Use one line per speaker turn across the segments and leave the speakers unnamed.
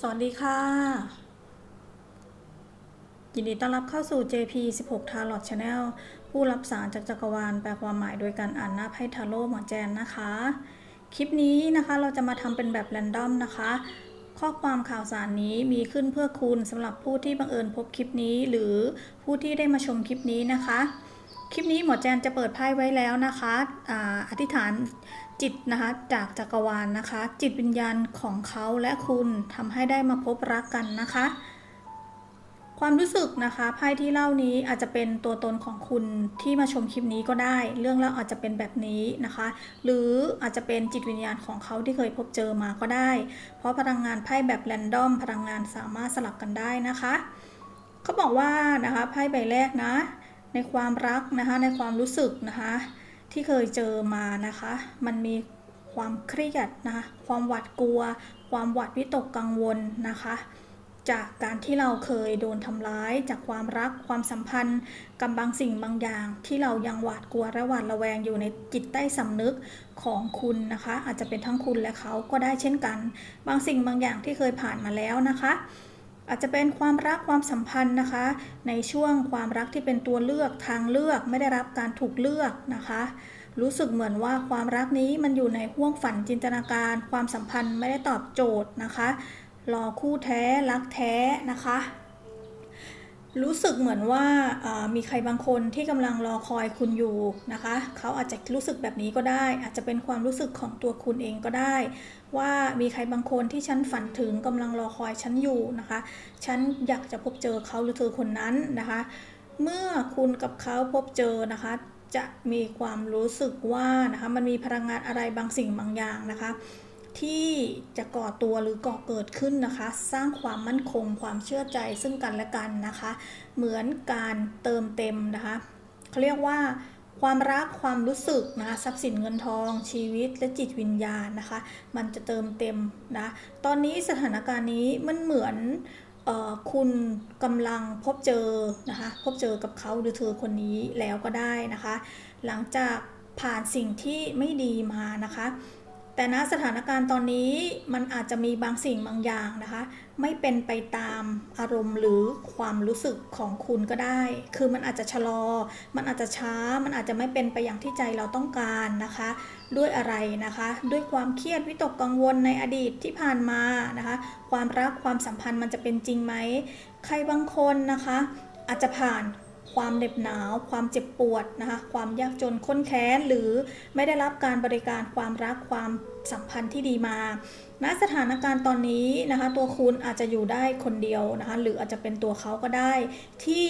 สวัสดีค่ะ ยินดีต้อนรับเข้าสู่ JP 16 Tarot Channel ผู้รับสารจากจักรวาลแปลความหมายโดยการอ่านหน้าไพ่ทาโร่หมอแจนนะคะ คลิปนี้นะคะเราจะมาทำเป็นแบบแรนดอมนะคะ ข้อความข่าวสารนี้มีขึ้นเพื่อคุณสำหรับผู้ที่บังเอิญพบคลิปนี้ หรือผู้ที่ได้มาชมคลิปนี้นะคะ คลิปนี้หมอแจนจะเปิดไพ่ไว้แล้วนะคะออธิษฐาน จิตนะคะจากจักรวาลนะคะ จิตวิญญาณของเขาและคุณทำให้ได้มาพบรักกันนะคะ ความรู้สึกนะคะไพ่ที่เล่านี้อาจจะเป็นตัวตนของคุณที่มาชมคลิปนี้ก็ได้ เรื่องเล่าอาจจะเป็นแบบนี้นะคะ หรืออาจจะเป็นจิตวิญญาณของเขาที่เคยพบเจอมาก็ได้ เพราะพลังงานไพ่แบบแรนดอมพลังงานสามารถสลับกันได้นะคะเขาบอกว่านะคะไพ่ใบแรกนะ ในความรักนะคะในความรู้สึกนะคะ ที่เคยเจอมานะคะ มันมีความเครียดนะคะ ความหวาดกลัว ความหวาดวิตกกังวลนะคะ จากการที่เราเคยโดนทำร้าย จากความรักความสัมพันธ์กับบางสิ่งบางอย่าง ที่เรายังหวาดกลัวและหวาดระแวงอยู่ในจิตใต้สำนึกของคุณนะคะ อาจจะเป็นทั้งคุณและเขาก็ได้เช่นกัน บางสิ่งบางอย่างที่เคยผ่านมาแล้วนะคะ อาจจะเป็นความรักความสัมพันธ์นะคะ ในช่วงความรักที่เป็นตัวเลือกทางเลือกไม่ได้รับการถูกเลือกนะคะ รู้สึกเหมือนว่าความรักนี้มันอยู่ในห่วงฝันจินตนาการ ความสัมพันธ์ไม่ได้ตอบโจทย์นะคะ รอคู่แท้รักแท้นะคะ รู้สึกเหมือนว่ามีใครบางคนที่กำลังรอคอยคุณอยู่นะคะ เขาอาจจะรู้สึกแบบนี้ก็ได้ อาจจะเป็นความรู้สึกของตัวคุณเองก็ได้ ว่ามีใครบางคนที่ฉันฝันถึงกำลังรอคอยฉันอยู่นะคะ ฉันอยากจะพบเจอเขาหรือเธอคนนั้นนะคะ เมื่อคุณกับเขาพบเจอนะคะจะมีความรู้สึกว่านะคะมันมีพลังงานอะไรบางสิ่งบางอย่างนะคะ ที่จะก่อตัวหรือก่อเกิดขึ้นนะคะ สร้างความมั่นคงความเชื่อใจซึ่งกันและกันนะคะ เหมือนการเติมเต็มนะคะเขาเรียกว่าความรักความรู้สึกนะคะทรัพย์สินเงินทอง ชีวิตและจิตวิญญาณนะคะ มันจะเติมเต็มนะตอนนี้สถานการณ์นี้มันเหมือนออคุณกำลังพบเจอนะคะพบเจอกับเขาหรือเธอคนนี้แล้วก็ได้นะคะ หลังจากผ่านสิ่งที่ไม่ดีมานะคะ แต่ณสถานการณ์ตอนนี้มันอาจจะมีบางสิ่งบางอย่างนะคะ ไม่เป็นไปตามอารมณ์หรือความรู้สึกของคุณก็ได้ คือมันอาจจะชะลอ มันอาจจะช้า มันอาจจะไม่เป็นไปอย่างที่ใจเราต้องการนะคะ ด้วยอะไรนะคะ ด้วยความเครียดวิตกกังวลในอดีตที่ผ่านมานะคะ ความรักความสัมพันธ์มันจะเป็นจริงไหม ใครบางคนนะคะ อาจจะผ่าน ความเหน็บหนาว ความเจ็บปวดนะคะความยากจนค้นแค้นหรือไม่ได้รับการบริการความรักความสัมพันธ์ที่ดีมาณสถานการณ์ตอนนี้นะคะตัวคุณอาจจะอยู่ได้คนเดียวนะคะหรืออาจจะเป็นตัวเขาก็ได้ที่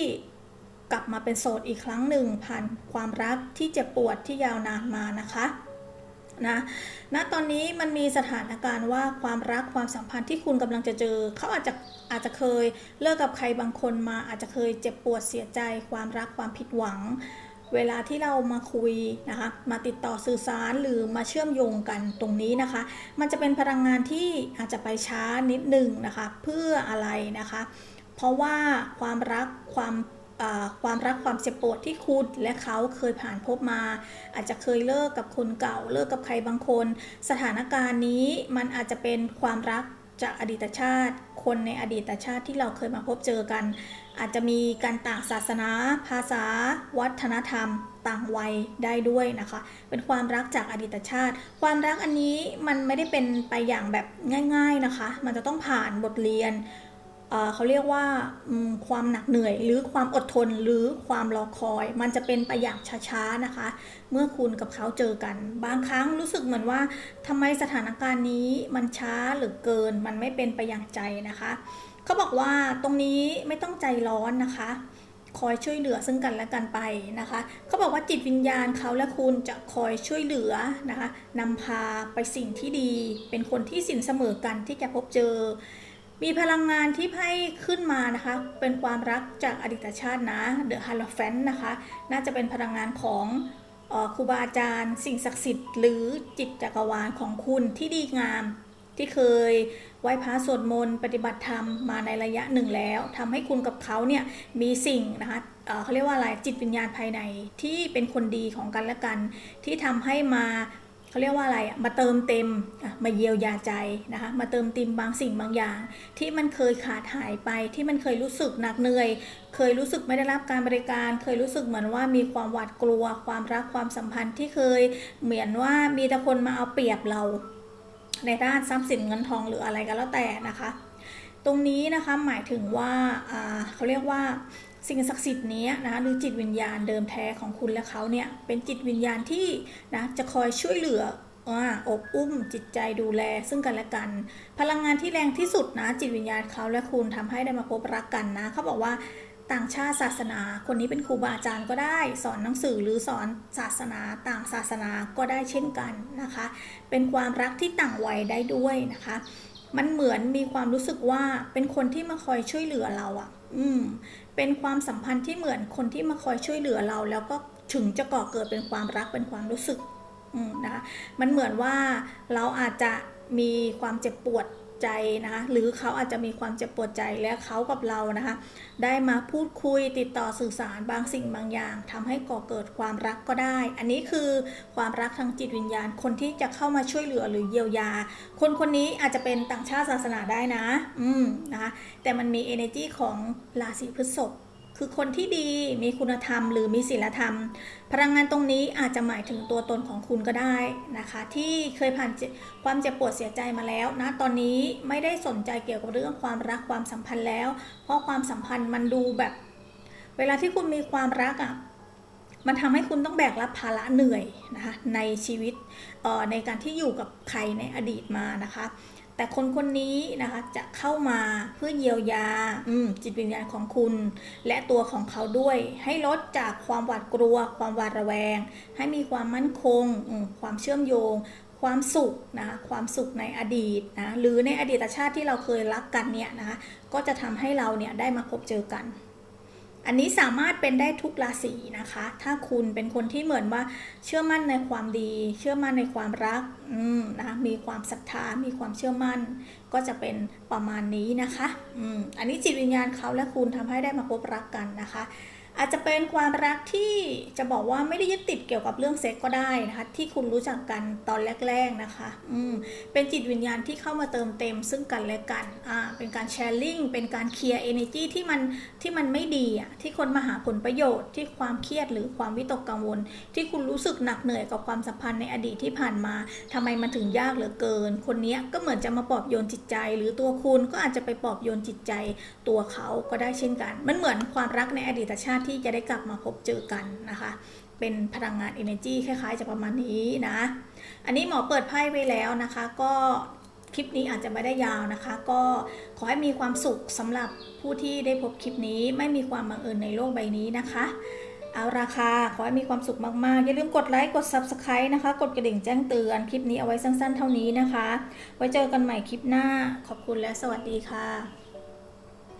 กลับมาเป็นโสดอีกครั้งหนึ่งผ่านความรักที่เจ็บปวดที่ยาวนานมานะคะ นะณตอนนี้มันมีสถานการณ์ว่าความรักความสัมพันธ์ที่คุณกำลังจะเจอ เขาอาจจะอาจจะเคยเลิกกับใครบางคนมา อาจจะเคยเจ็บปวดเสียใจ ความรักความผิดหวัง เวลาที่เรามาคุยนะคะมาติดต่อสื่อสารหรือมาเชื่อมโยงกันตรงนี้นะคะ มันจะเป็นพลังงานที่อาจจะไปช้านิดหนึ่งนะคะ เพื่ออะไรนะคะ เพราะว่าความรักความ ความรักความเจ็บปวดที่คุณและเขาเคยผ่านพบมา อาจจะเคยเลิกกับคนเก่าเลิกกับใครบางคน สถานการณ์นี้มันอาจจะเป็นความรักจากอดีตชาติ คนในอดีตชาติที่เราเคยมาพบเจอกัน อาจจะมีการต่างศาสนา ภาษา วัฒนธรรม ต่างวัยได้ด้วยนะคะ เป็นความรักจากอดีตชาติ ความรักอันนี้มันไม่ได้เป็นไปอย่างแบบง่าย ๆนะคะ มันจะต้องผ่านบทเรียน เขาเรียกว่าความหนักเหนื่อย หรือความอดทนหรือความรอคอย มันจะเป็นไปอย่างช้าๆนะคะ เมื่อคุณกับเขาเจอกัน บางครั้งรู้สึกเหมือนว่าทำไมสถานการณ์นี้มันช้าหรือเกิน มันไม่เป็นไปอย่างใจนะคะเขาบอกว่าตรงนี้ไม่ต้องใจร้อนนะคะ คอยช่วยเหลือซึ่งกันและกันไปนะคะเขาบอกว่าจิตวิญญาณเขาและคุณจะคอยช่วยเหลือนะคะนำพาไปสิ่งที่ดี เป็นคนที่สินเสมอกันที่จะพบเจอ มีพลังงานที่ไพ่ขึ้นมานะคะ เป็นความรักจากอดีตชาตินะเดอะฮาร์ลแฟนนะคะ น่าจะเป็นพลังงานของครูบาอาจารย์ สิ่งศักดิ์สิทธิ์หรือจิตจักรวาลของคุณที่ดีงาม ที่เคยไหว้พระสวดมนต์ปฏิบัติธรรมมาในระยะหนึ่งแล้วทำให้คุณกับเขาเนี่ยมีสิ่งนะคะเขาเรียกว่าอะไรจิตวิญญาณภายในที่เป็นคนดีของกันและกัน ที่ทำให้มา เขาเรียกว่าอะไรอะมาเติมเต็มมาเยียวยาใจนะคะมาเติมเต็มบางสิ่งบางอย่าง ที่มันเคยขาดหายไปที่มันเคยรู้สึกหนักเหนื่อย เคยรู้สึกไม่ได้รับการบริการ เคยรู้สึกเหมือนว่ามีความหวาดกลัว ความรักความสัมพันธ์ที่เคยเหมือนว่ามีแต่คนมาเอาเปรียบเรา ในด้านทรัพย์สินเงินทองหรืออะไรก็แล้วแต่นะคะ ตรงนี้นะคะหมายถึงว่าเขาเรียกว่า สิ่งศักดิ์สิทธิ์นี้นะหรือจิตวิญญาณเดิมแท้ของคุณและเขาเนี่ยเป็นจิตวิญญาณที่นะจะคอยช่วยเหลืออ่าอบอุ้มจิตใจดูแลซึ่งกันและกัน พลังงานที่แรงที่สุดนะจิตวิญญาณเขาและคุณทำให้ได้มาพบรักกันนะเขาบอกว่าต่างชาติศาสนา คนนี้เป็นครูบาอาจารย์ก็ได้ สอนหนังสือหรือสอนศาสนาต่างศาสนาก็ได้เช่นกันนะคะ เป็นความรักที่ต่างวัยได้ด้วยนะคะ มันเหมือนมีความรู้สึกว่าเป็นคนที่มาคอยช่วยเหลือเราอะ่ะ อืม เป็นความสัมพันธ์ที่เหมือนคนที่มาคอยช่วยเหลือเรา แล้วก็ถึงจะก่อเกิดเป็นความรักเป็นความรู้สึกอืมนะคะมันเหมือนว่าเราอาจจะมีความเจ็บปวด ใจนะคะหรือเขาอาจจะมีความเจ็บปวดใจและเขากับเรานะคะ ได้มาพูดคุยติดต่อสื่อสารบางสิ่งบางอย่างทำให้ก่อเกิดความรักก็ได้ อันนี้คือความรักทางจิตวิญญาณ คนที่จะเข้ามาช่วยเหลือหรือเยียวยา คนคนนี้อาจจะเป็นต่างชาติศาสนาได้นะ อืมนะคะแต่มันมี energy ของราศีพฤษภ คือคนที่ดีมีคุณธรรม หรือมีศีลธรรม พลังงานตรงนี้อาจจะหมายถึงตัวตนของคุณก็ได้นะคะ ที่เคยผ่านความเจ็บปวดเสียใจมาแล้วนะตอนนี้ไม่ได้สนใจเกี่ยวกับเรื่องความรักความสัมพันธ์แล้ว เพราะความสัมพันธ์มันดูแบบ เวลาที่คุณมีความรักอะมันทำให้คุณต้องแบกรับภาระเหนื่อยนะคะในชีวิตออในการที่อยู่กับใครในอดีตมานะคะ แต่คนคนนี้นะคะจะเข้ามาเพื่อเยียวยาจิตวิญญาณของคุณ และตัวของเขาด้วย ให้ลดจากความหวาดกลัว ความหวาดระแวง ให้มีความมั่นคง ความเชื่อมโยง ความสุขนะความสุขในอดีตนะหรือในอดีตชาติที่เราเคยรักกันเนี่ยนะคะก็จะทำให้เราเนี่ยได้มาพบเจอกัน อันนี้สามารถเป็นได้ทุกราศีนะคะ ถ้าคุณเป็นคนที่เหมือนว่าเชื่อมั่นในความดี เชื่อมั่นในความรักนะมีความศรัทธา มีความเชื่อมั่น ก็จะเป็นประมาณนี้นะคะออันนี้จิตวิญญาณเขาและคุณทำให้ได้มาพบรักกันนะคะ อาจจะเป็นความรักที่จะบอกว่าไม่ได้ยึดติดเกี่ยวกับเรื่องเซ็กก็ได้นะคะ ที่คุณรู้จักกันตอนแรก ๆนะคะ อืมเป็นจิตวิญญาณที่เข้ามาเติมเต็มซึ่งกันและกันอ่าเป็นการแชร์ลิงเป็นการเคลียร์ energy ที่มันที่มันไม่ดีอะที่คนมาหาผลประโยชน์ที่ความเครียดหรือความวิตกกังวล ที่คุณรู้สึกหนักเหนื่อยกับความสัมพันธ์ในอดีตที่ผ่านมาทำไมมันถึงยากเหลือเกิน คนนี้ก็เหมือนจะมาปลอบโยนจิตใจ หรือตัวคุณก็อาจจะไปปลอบโยนจิตใจตัวเขาก็ได้เช่นกัน มันเหมือนความรักในอดีตชาติที่จะได้กลับมาพบเจอกันนะคะ เป็นพลังงาน energy คล้ายๆ จะประมาณนี้นะ อันนี้หมอเปิดไพ่ไว้แล้วนะคะ ก็คลิปนี้อาจจะไม่ได้ยาวนะคะ ก็ขอให้มีความสุขสำหรับผู้ที่ได้พบคลิปนี้ไม่มีความบังเอิญในโลกใบนี้นะคะเอาราคาขอให้มีความสุขมากๆ อย่าลืมกดไลค์ กด Subscribe นะคะ กดกระดิ่งแจ้งเตือน คลิปนี้เอาไว้สั้นๆ เท่านี้นะคะ ไว้เจอกันใหม่คลิปหน้า ขอบคุณและสวัสดีค่ะ